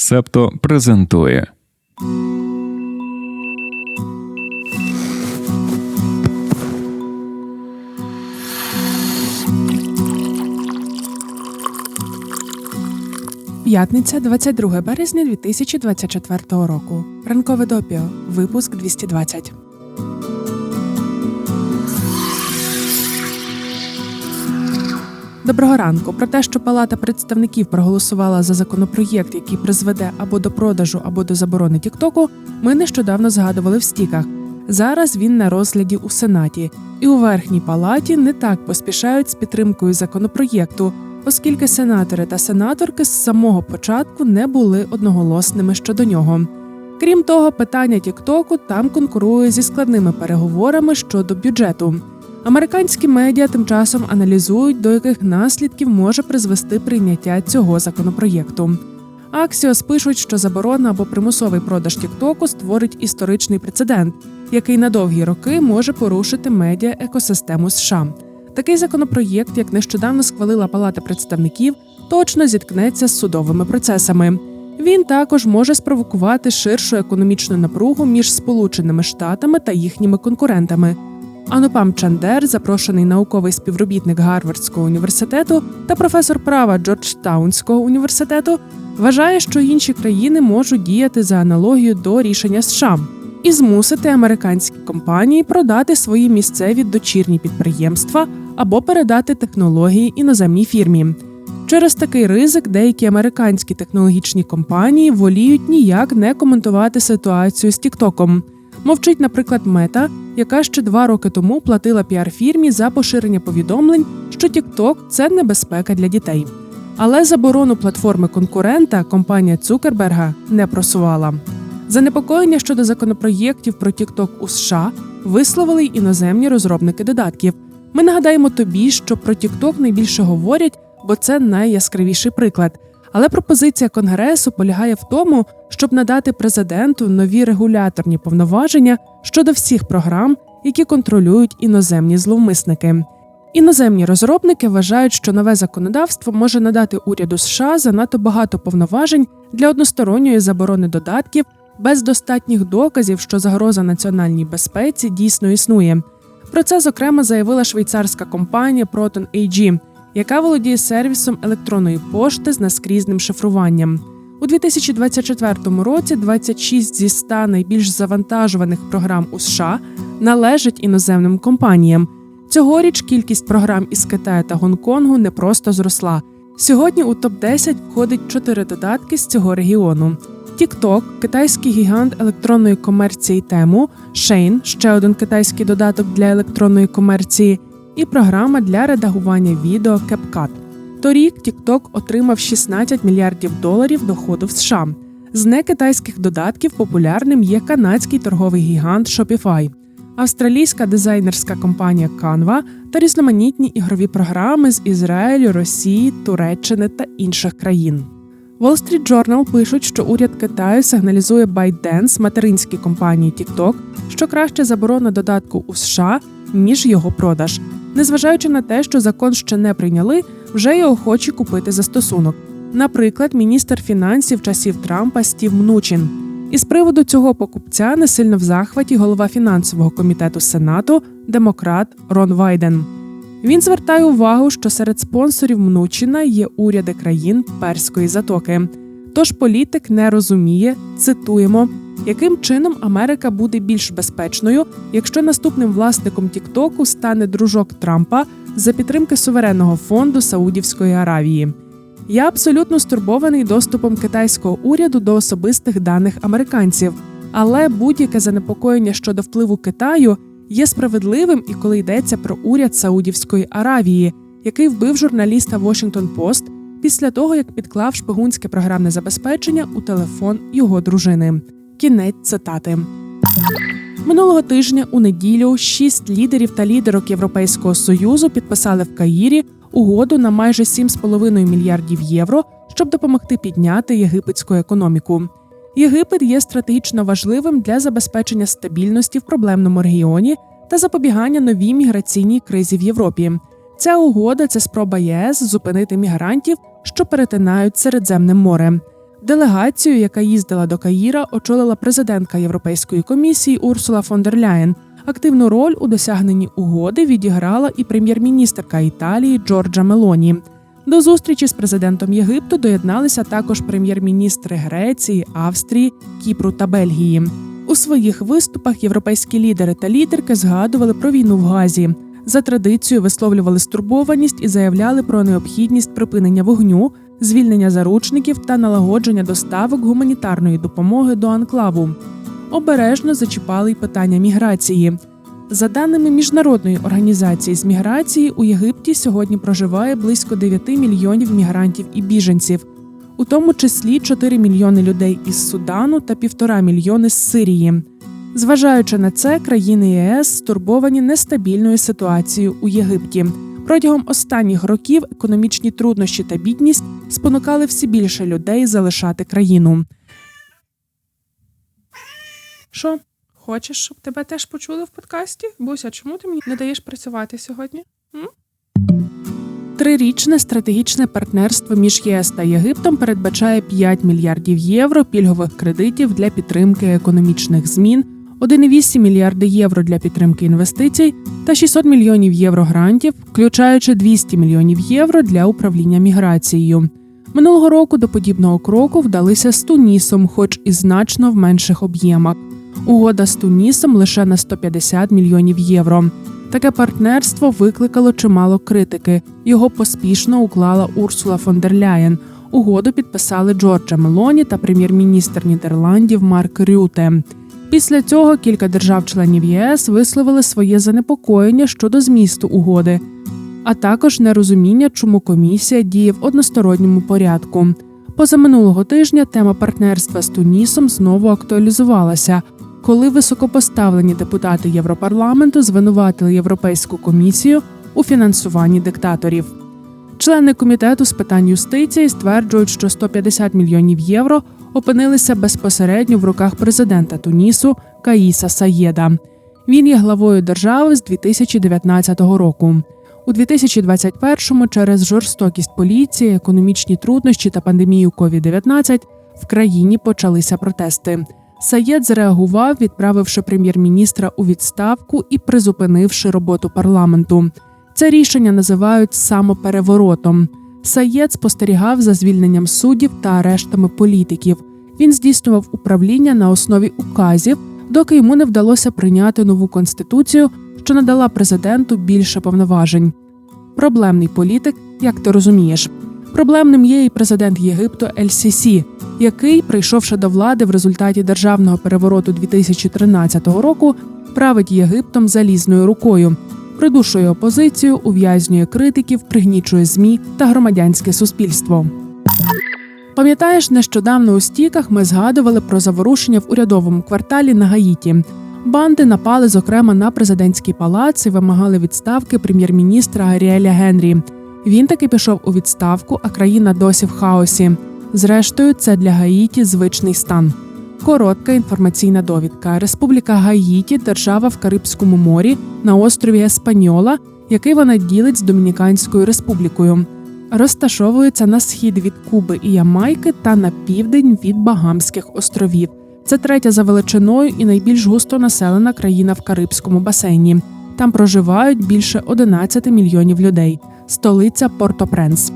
Септо презентує. П'ятниця, 22 березня 2024 року. Ранкове допіо. Випуск 220. Доброго ранку. Про те, що Палата представників проголосувала за законопроєкт, який призведе або до продажу, або до заборони Тіктоку, ми нещодавно згадували в стіках. Зараз він на розгляді у Сенаті, і у верхній палаті не так поспішають з підтримкою законопроєкту, оскільки сенатори та сенаторки з самого початку не були одноголосними щодо нього. Крім того, питання Тіктоку там конкурує зі складними переговорами щодо бюджету. Американські медіа тим часом аналізують, до яких наслідків може призвести прийняття цього законопроєкту. Аксіос пишуть, що заборона або примусовий продаж Тіктоку створить історичний прецедент, який на довгі роки може порушити медіа екосистему США. Такий законопроєкт, як нещодавно схвалила Палата представників, точно зіткнеться з судовими процесами. Він також може спровокувати ширшу економічну напругу між Сполученими Штатами та їхніми конкурентами. Анупам Чандер, запрошений науковий співробітник Гарвардського університету та професор права Джорджтаунського університету, вважає, що інші країни можуть діяти за аналогією до рішення США і змусити американські компанії продати свої місцеві дочірні підприємства або передати технології іноземній фірмі. Через такий ризик деякі американські технологічні компанії воліють ніяк не коментувати ситуацію з Тіктоком. Мовчить, наприклад, мета, яка ще два роки тому платила піар-фірмі за поширення повідомлень, що TikTok – це небезпека для дітей. Але заборону платформи конкурента компанія Цукерберга не просувала. Занепокоєння щодо законопроєктів про TikTok у США висловили й іноземні розробники додатків. Ми нагадаємо тобі, що про TikTok найбільше говорять, бо це найяскравіший приклад. Але пропозиція конгресу полягає в тому, щоб надати президенту нові регуляторні повноваження щодо всіх програм, які контролюють іноземні зловмисники. Іноземні розробники вважають, що нове законодавство може надати уряду США занадто багато повноважень для односторонньої заборони додатків без достатніх доказів, що загроза національній безпеці дійсно існує. Про це зокрема заявила швейцарська компанія Proton AG, яка володіє сервісом електронної пошти з наскрізним шифруванням. У 2024 році 26 зі 100 найбільш завантажуваних програм у США належать іноземним компаніям. Цьогоріч кількість програм із Китаю та Гонконгу не просто зросла. Сьогодні у топ 10 входить чотири додатки з цього регіону: TikTok – китайський гігант електронної комерції тему, Shane – ще один китайський додаток для електронної комерції, і програма для редагування відео CapCut. Торік TikTok отримав 16 мільярдів доларів доходу в США. З некитайських додатків популярним є канадський торговий гігант Shopify, австралійська дизайнерська компанія Canva та різноманітні ігрові програми з Ізраїлю, Росії, Туреччини та інших країн. Wall Street Journal пишуть, що уряд Китаю сигналізує ByteDance, материнській компанії TikTok, що краще заборона додатку у США ніж його продаж, незважаючи на те, що закон ще не прийняли, вже є охочі купити застосунок. Наприклад, міністр фінансів часів Трампа Стів Мнучин. Із приводу цього покупця не сильно в захваті голова фінансового комітету Сенату, демократ Рон Вайден. Він звертає увагу, що серед спонсорів Мнучина є уряди країн Перської затоки. Тож політик не розуміє, цитуємо, яким чином Америка буде більш безпечною, якщо наступним власником Тіктоку стане дружок Трампа за підтримки суверенного фонду Саудівської Аравії. Я абсолютно стурбований доступом китайського уряду до особистих даних американців, але будь-яке занепокоєння щодо впливу Китаю є справедливим і коли йдеться про уряд Саудівської Аравії, який вбив журналіста Washington Post після того, як підклав шпигунське програмне забезпечення у телефон його дружини. Кінець цитати. Минулого тижня у неділю шість лідерів та лідерок Європейського союзу підписали в Каїрі угоду на майже 7,5 мільярдів євро, щоб допомогти підняти єгипетську економіку. Єгипет є стратегічно важливим для забезпечення стабільності в проблемному регіоні та запобігання новій міграційній кризі в Європі. Ця угода це спроба ЄС зупинити мігрантів, що перетинають Середземне море. Делегацію, яка їздила до Каїра, очолила президентка Європейської комісії Урсула фон дер Ляєн. Активну роль у досягненні угоди відіграла і прем'єр-міністерка Італії Джорджа Мелоні. До зустрічі з президентом Єгипту доєдналися також прем'єр-міністри Греції, Австрії, Кіпру та Бельгії. У своїх виступах європейські лідери та лідерки згадували про війну в Газі. За традицією висловлювали стурбованість і заявляли про необхідність припинення вогню, звільнення заручників та налагодження доставок гуманітарної допомоги до анклаву. Обережно зачіпали й питання міграції. За даними міжнародної організації з міграції, у Єгипті сьогодні проживає близько 9 мільйонів мігрантів і біженців, у тому числі 4 мільйони людей із Судану та півтора мільйони з Сирії. Зважаючи на це, країни ЄС стурбовані нестабільною ситуацією у Єгипті. Протягом останніх років економічні труднощі та бідність спонукали все більше людей залишати країну. Що? Хочеш, щоб тебе теж почули в подкасті? Буся, чому ти мені не даєш працювати сьогодні? М? Трирічне стратегічне партнерство між ЄС та Єгиптом передбачає 5 мільярдів євро пільгових кредитів для підтримки економічних змін, 1,8 мільярди євро для підтримки інвестицій та 600 мільйонів євро грантів, включаючи 200 мільйонів євро для управління міграцією. Минулого року до подібного кроку вдалися з Тунісом, хоч і значно в менших об'ємах. Угода з Тунісом лише на 150 мільйонів євро. Таке партнерство викликало чимало критики. Його поспішно уклала Урсула фон дер Ляєн. Угоду підписали Джорджа Мелоні та прем'єр-міністр Нідерландів Марк Рюте. Після цього кілька держав-членів ЄС висловили своє занепокоєння щодо змісту угоди, а також нерозуміння, чому комісія діє в односторонньому порядку. Позаминулого тижня тема партнерства з Тунісом знову актуалізувалася, коли високопоставлені депутати Європарламенту звинуватили Європейську комісію у фінансуванні диктаторів. Члени комітету з питань юстиції стверджують, що 150 мільйонів євро опинилися безпосередньо в руках президента Тунісу Каїса Саєда. Він є главою держави з 2019 року. У 2021-му через жорстокість поліції, економічні труднощі та пандемію COVID-19 в країні почалися протести. Саєд зреагував, відправивши прем'єр-міністра у відставку і призупинивши роботу парламенту. Це рішення називають самопереворотом. Саєд спостерігав за звільненням суддів та арештами політиків. Він здійснював управління на основі указів, доки йому не вдалося прийняти нову конституцію, що надала президенту більше повноважень. Проблемний політик, як ти розумієш. Проблемним є і президент Єгипту Ель Сісі, який, прийшовши до влади в результаті державного перевороту 2013 року, править Єгиптом залізною рукою, придушує опозицію, ув'язнює критиків, пригнічує змі та громадянське суспільство. Пам'ятаєш, нещодавно у стіках ми згадували про заворушення в урядовому кварталі на Гаїті. Банди напали, зокрема, на президентський палац і вимагали відставки прем'єр-міністра Аріеля Генрі. Він таки пішов у відставку, а країна досі в хаосі. Зрештою, це для Гаїті звичний стан. Коротка інформаційна довідка. Республіка Гаїті держава в Карибському морі на острові Еспаньола, який вона ділить з Домініканською республікою. Розташовується на схід від Куби і Ямайки та на південь від Багамських островів. Це третя за величиною і найбільш густонаселена країна в Карибському басейні. Там проживають більше 11 мільйонів людей. Столиця Порто-Пренс.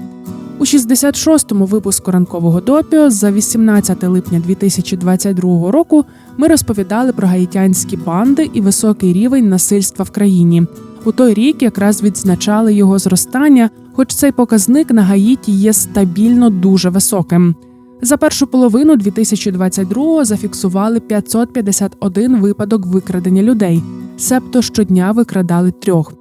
У 66-му випуску ранкового допіо за 18 липня 2022 року ми розповідали про гаїтянські банди і високий рівень насильства в країні. У той рік якраз відзначали його зростання, хоч цей показник на Гаїті є стабільно дуже високим. За першу половину 2022-го зафіксували 551 випадок викрадення людей, себто щодня викрадали трьох.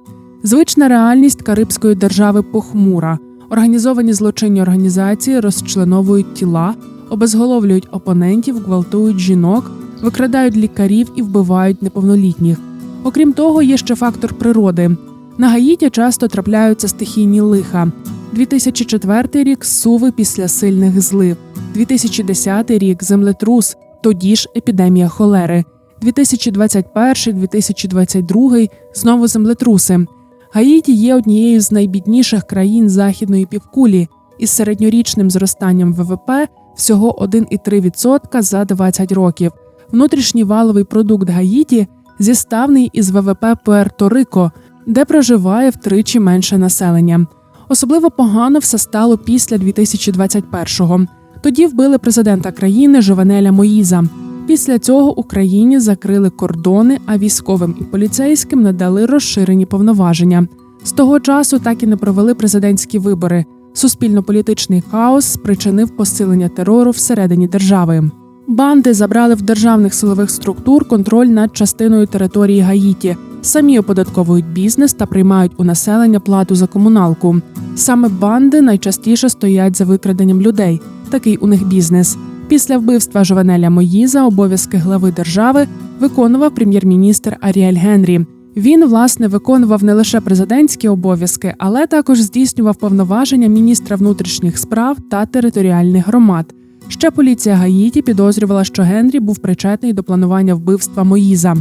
Звична реальність Карибської держави похмура. Організовані злочинні організації розчленовують тіла, обезголовлюють опонентів, гвалтують жінок, викрадають лікарів і вбивають неповнолітніх. Окрім того, є ще фактор природи. На Гаїті часто трапляються стихійні лиха. 2004 рік суви після сильних злив, 2010 рік землетрус, тоді ж епідемія холери, 2021-2022 знову землетруси. Гаїті є однією з найбідніших країн західної півкулі із середньорічним зростанням ВВП всього 1,3% за 20 років. Внутрішній валовий продукт Гаїті зіставний із ВВП Пуерто-Рико, де проживає втричі менше населення. Особливо погано все стало після 2021-го. Тоді вбили президента країни Жованеля Моїза. Після цього Україні закрили кордони, а військовим і поліцейським надали розширені повноваження. З того часу так і не провели президентські вибори. Суспільно-політичний хаос спричинив посилення терору всередині держави. Банди забрали в державних силових структур контроль над частиною території Гаїті, самі оподатковують бізнес та приймають у населення плату за комуналку. Саме банди найчастіше стоять за викраденням людей. Такий у них бізнес. Після вбивства Жованеля Моїза обов'язки глави держави виконував прем'єр-міністр Аріель Генрі. Він власне виконував не лише президентські обов'язки, але також здійснював повноваження міністра внутрішніх справ та територіальних громад. Ще поліція Гаїті підозрювала, що Генрі був причетний до планування вбивства Моїза.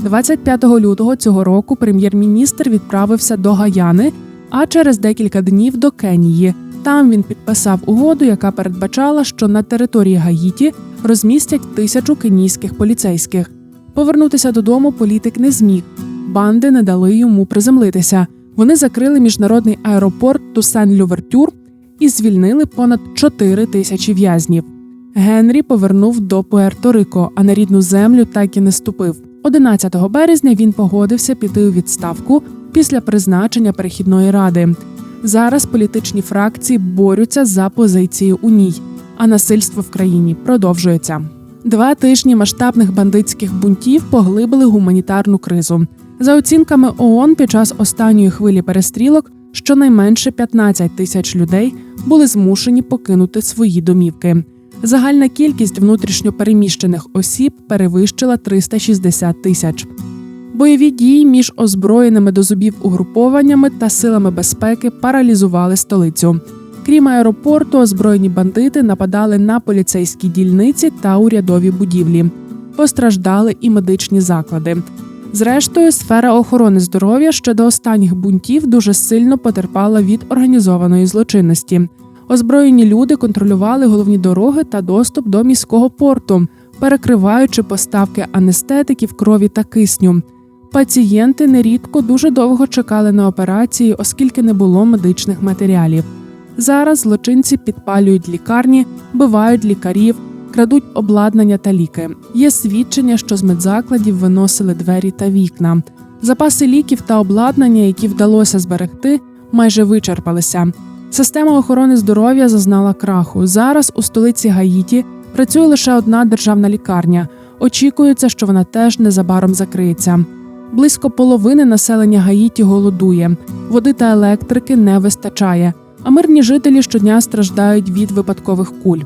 25 лютого цього року прем'єр-міністр відправився до Гаяни, а через декілька днів до Кенії. Там він підписав угоду, яка передбачала, що на території Гаїті розмістять тисячу кенійських поліцейських. Повернутися додому політик не зміг. Банди не дали йому приземлитися. Вони закрили міжнародний аеропорт Тусен-Лювертюр і звільнили понад 4 тисячі в'язнів. Генрі повернув до Пуерто-Рико, а на рідну землю так і не ступив. 11 березня він погодився піти у відставку після призначення перехідної ради. Зараз політичні фракції борються за позицію у ній, а насильство в країні продовжується. Два тижні масштабних бандитських бунтів поглибили гуманітарну кризу. За оцінками ООН, під час останньої хвилі перестрілок щонайменше 15 тисяч людей були змушені покинути свої домівки. Загальна кількість внутрішньопереміщених осіб перевищила 360 тисяч. Бойові дії між озброєними до зубів угрупованнями та силами безпеки паралізували столицю. Крім аеропорту, озброєні бандити нападали на поліцейські дільниці та урядові будівлі. Постраждали і медичні заклади. Зрештою, сфера охорони здоров'я ще до останніх бунтів дуже сильно потерпала від організованої злочинності. Озброєні люди контролювали головні дороги та доступ до міського порту, перекриваючи поставки анестетиків, крові та кисню. Пацієнти нерідко дуже довго чекали на операції, оскільки не було медичних матеріалів. Зараз злочинці підпалюють лікарні, бивають лікарів, крадуть обладнання та ліки. Є свідчення, що з медзакладів виносили двері та вікна. Запаси ліків та обладнання, які вдалося зберегти, майже вичерпалися. Система охорони здоров'я зазнала краху. Зараз у столиці Гаїті працює лише одна державна лікарня. Очікується, що вона теж незабаром закриється. Близько половини населення Гаїті голодує, води та електрики не вистачає, а мирні жителі щодня страждають від випадкових куль.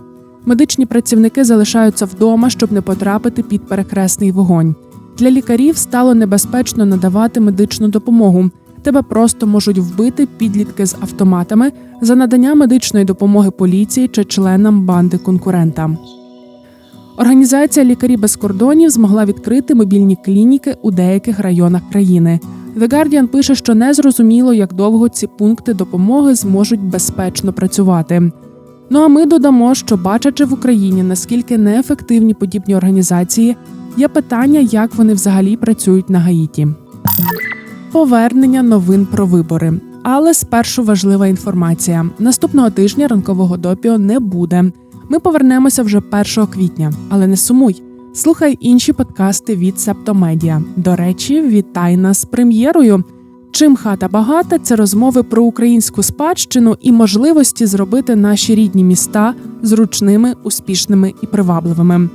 Медичні працівники залишаються вдома, щоб не потрапити під перекресний вогонь. Для лікарів стало небезпечно надавати медичну допомогу. Тебе просто можуть вбити підлітки з автоматами за надання медичної допомоги поліції чи членам банди конкурента. Організація Лікарі без кордонів змогла відкрити мобільні клініки у деяких районах країни. The Guardian пише, що не зрозуміло, як довго ці пункти допомоги зможуть безпечно працювати. Ну а ми додамо, що бачачи в Україні наскільки неефективні подібні організації, є питання, як вони взагалі працюють на Гаїті. Повернення новин про вибори. Але спершу важлива інформація: наступного тижня ранкового допіо не буде. Ми повернемося вже 1 квітня, але не сумуй. Слухай інші подкасти від Септомедіа. До речі, вітай нас з прем'єрою. Чим хата багата це розмови про українську спадщину і можливості зробити наші рідні міста зручними, успішними і привабливими.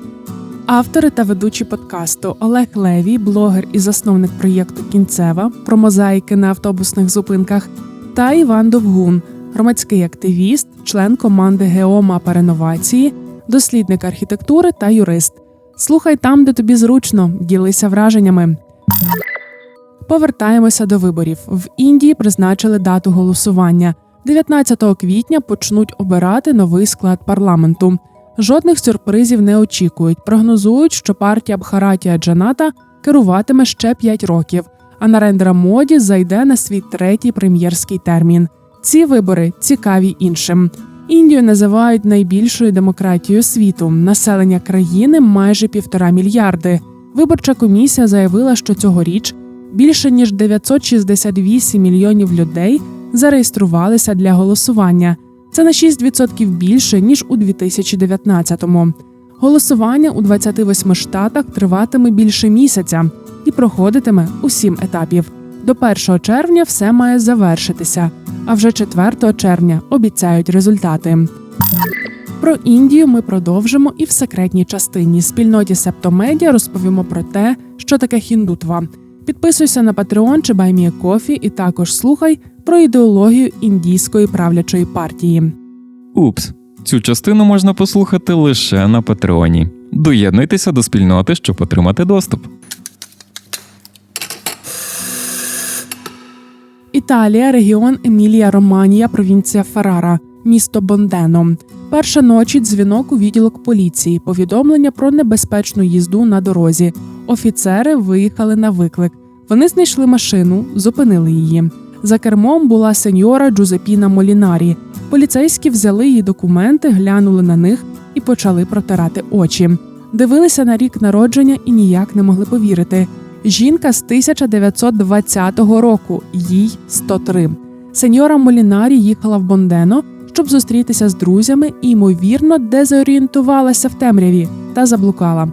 Автори та ведучі подкасту Олег Левій, блогер і засновник проєкту Кінцева про мозаїки на автобусних зупинках, та Іван Довгун, громадський активіст, член команди Геомапа реновації, дослідник архітектури та юрист. Слухай там, де тобі зручно, ділися враженнями. Повертаємося до виборів. В Індії призначили дату голосування. 19 квітня почнуть обирати новий склад парламенту. Жодних сюрпризів не очікують. Прогнозують, що партія Бхаратія Джаната керуватиме ще 5 років, а Нарендра Моді зайде на свій третій прем'єрський термін. Ці вибори цікаві іншим. Індію називають найбільшою демократією світу. Населення країни майже півтора мільярди. Виборча комісія заявила, що цьогоріч більше ніж 968 мільйонів людей зареєструвалися для голосування. Це на 6% більше ніж у 2019-му. Голосування у 28 штатах триватиме більше місяця і проходитиме у сім етапів. До 1 червня все має завершитися, а вже 4 червня обіцяють результати. Про Індію ми продовжимо і в секретній частині спільноті Септомедіа розповімо про те, що таке хіндутва. Підписуйся на Patreon чи BuyMeACoffee і також слухай про ідеологію індійської правлячої партії. Упс, цю частину можна послухати лише на Патреоні. Доєднуйтеся до спільноти, щоб отримати доступ. Італія, регіон Емілія Романія, провінція Феррара, місто Бондено. Перша ночі дзвінок у відділок поліції. Повідомлення про небезпечну їзду на дорозі. Офіцери виїхали на виклик. Вони знайшли машину, зупинили її. За кермом була сеньора Джузепіна Молінарі. Поліцейські взяли її документи, глянули на них і почали протирати очі. Дивилися на рік народження і ніяк не могли повірити. Жінка з 1920 року, їй 103. Сеньора Молінарі їхала в Бондено, щоб зустрітися з друзями і, ймовірно, дезорієнтувалася в темряві та заблукала.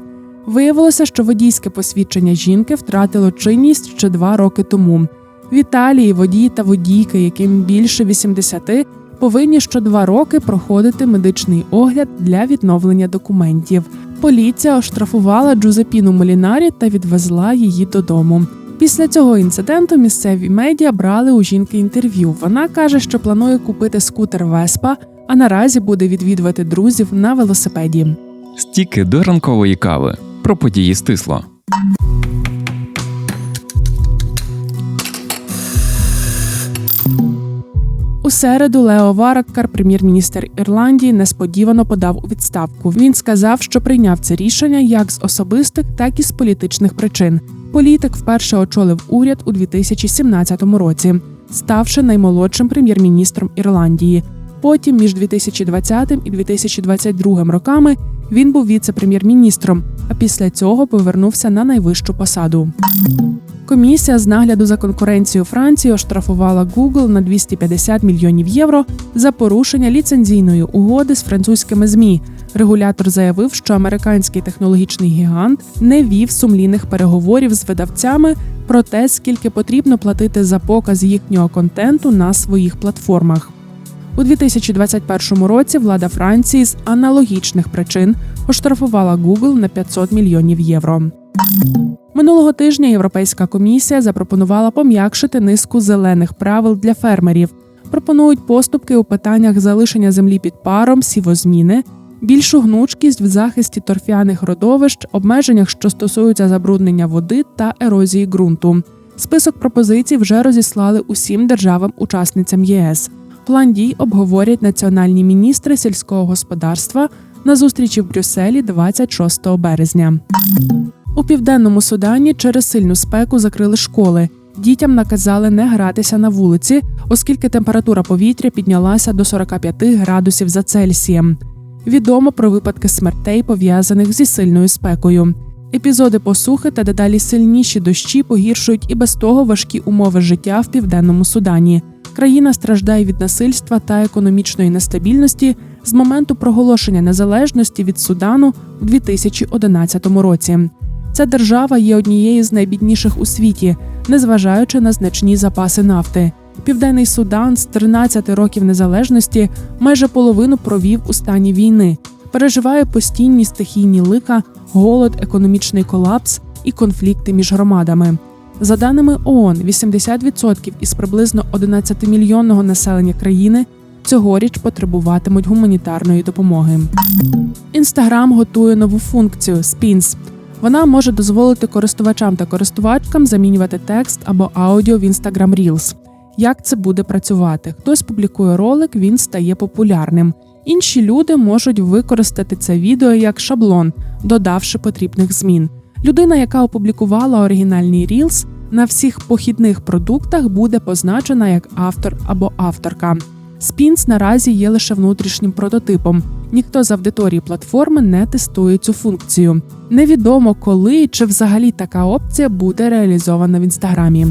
Виявилося, що водійське посвідчення жінки втратило чинність ще два роки тому. В Італії водії та водійки, яким більше 80, повинні що два роки проходити медичний огляд для відновлення документів. Поліція оштрафувала Джузепіну Молінарі та відвезла її додому. Після цього інциденту місцеві медіа брали у жінки інтерв'ю. Вона каже, що планує купити скутер Веспа, а наразі буде відвідувати друзів на велосипеді. Стіки до ранкової кави. Про події стисло. У середу Лео Вараккар, прем'єр-міністр Ірландії, несподівано подав у відставку. Він сказав, що прийняв це рішення як з особистих, так і з політичних причин. Політик вперше очолив уряд у 2017 році, ставши наймолодшим прем'єр-міністром Ірландії. Потім, між 2020 і 2022 роками, він був віце-прем'єр-міністром, а після цього повернувся на найвищу посаду. Комісія з нагляду за конкуренцією Франції оштрафувала Google на 250 мільйонів євро за порушення ліцензійної угоди з французькими змі. Регулятор заявив, що американський технологічний гігант не вів сумлінних переговорів з видавцями про те, скільки потрібно платити за показ їхнього контенту на своїх платформах. У 2021 році влада Франції з аналогічних причин оштрафувала Google на 500 мільйонів євро. Минулого тижня Європейська комісія запропонувала пом'якшити низку зелених правил для фермерів. Пропонують поступки у питаннях залишення землі під паром, сівозміни, більшу гнучкість в захисті торфяних родовищ, обмеженнях, що стосуються забруднення води та ерозії ґрунту. Список пропозицій вже розіслали усім державам-учасницям ЄС. План дій обговорять національні міністри сільського господарства на зустрічі в Брюсселі 26 березня. У південному Судані через сильну спеку закрили школи. Дітям наказали не гратися на вулиці, оскільки температура повітря піднялася до 45 градусів за Цельсієм. Відомо про випадки смертей, пов'язаних зі сильною спекою. Епізоди посухи та дедалі сильніші дощі погіршують і без того важкі умови життя в південному Судані. Країна страждає від насильства та економічної нестабільності з моменту проголошення незалежності від Судану у 2011 році. Ця держава є однією з найбідніших у світі, незважаючи на значні запаси нафти. Південний Судан з 13 років незалежності майже половину провів у стані війни, переживає постійні стихійні лика, голод, економічний колапс і конфлікти між громадами. За даними ООН, 80% із приблизно 11-мільйонного населення країни цьогоріч потребуватимуть гуманітарної допомоги. Інстаграм готує нову функцію Spins. Вона може дозволити користувачам та користувачкам замінювати текст або аудіо в Instagram Reels. Як це буде працювати? Хтось публікує ролик, він стає популярним. Інші люди можуть використати це відео як шаблон, додавши потрібних змін. Людина, яка опублікувала оригінальний Reels, на всіх похідних продуктах буде позначена як автор або авторка. Спінс наразі є лише внутрішнім прототипом. Ніхто з аудиторії платформи не тестує цю функцію. Невідомо коли чи взагалі така опція буде реалізована в інстаграмі.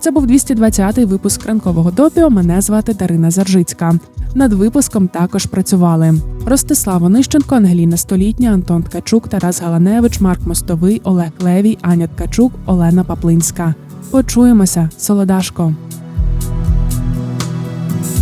Це був 220-й випуск ранкового допіо. Мене звати Дарина Заржицька. Над випуском також працювали Ростислав Онищенко, Ангеліна Столітня, Антон Ткачук, Тарас Галаневич, Марк Мостовий, Олег Левій, Аня Ткачук, Олена Паплинська. Почуємося, Солодашко.